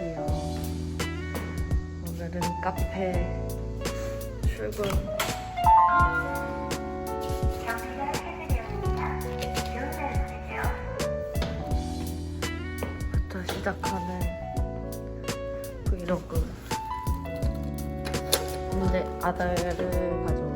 안녕하세요. 오늘은 카페 출근. 부터 시작하는 브이로그. 이제 아들을 가져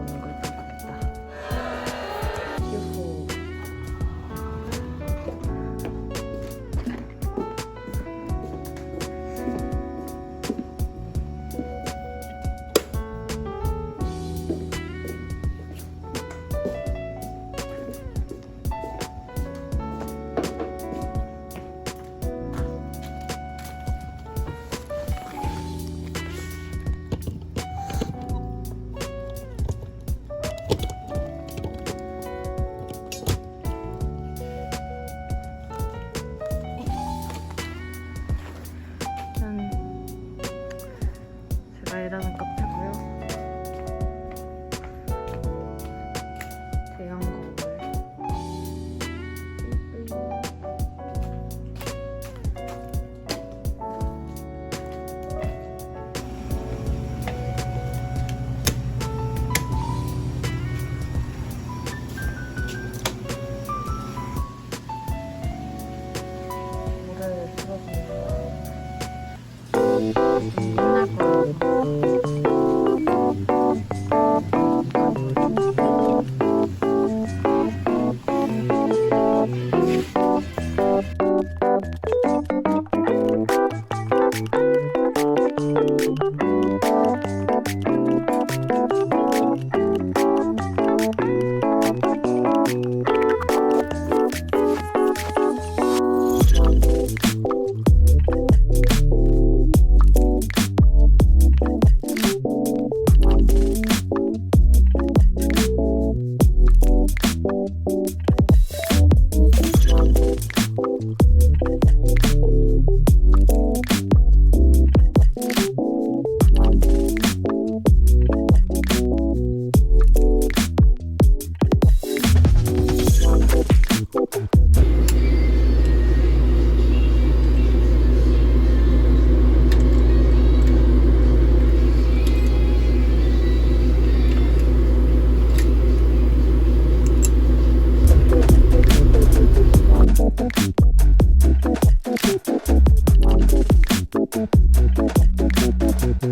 이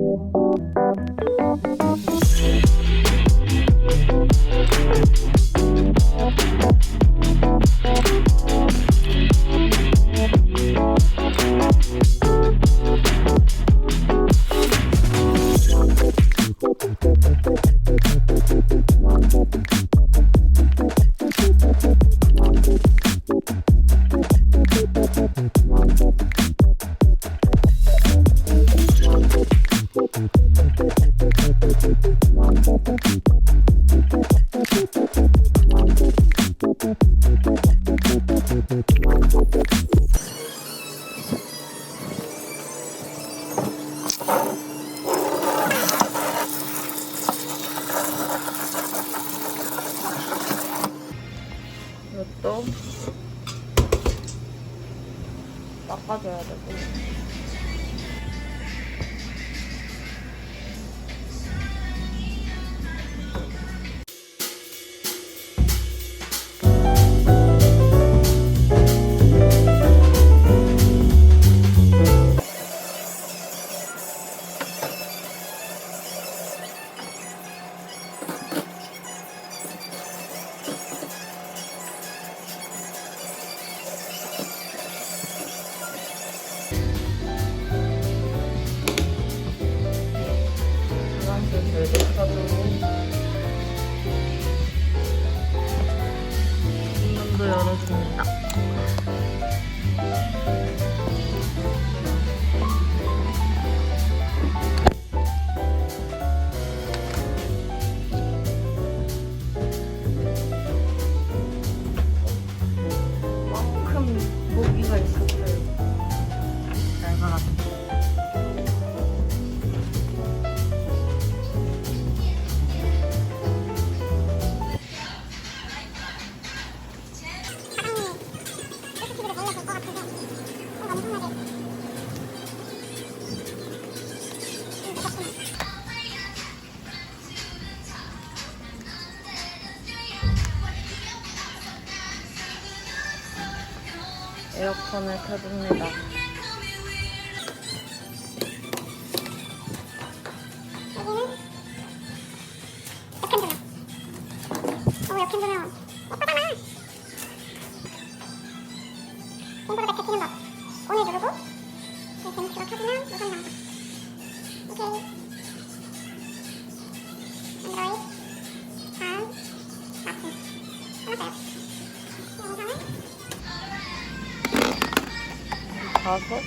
you. 닦아줘야 되고 열어줍니다. 에어컨을 켜줍니다. 여기는 역행 가서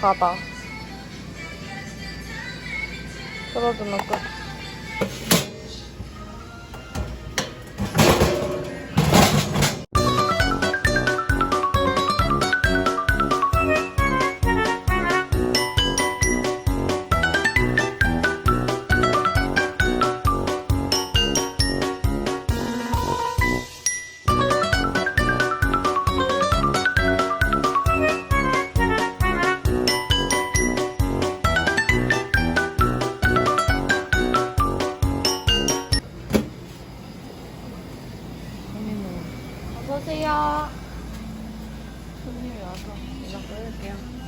가다. 떨어지면 끝. 어서오세요. 손님이 와서 끊을게요. 안녕.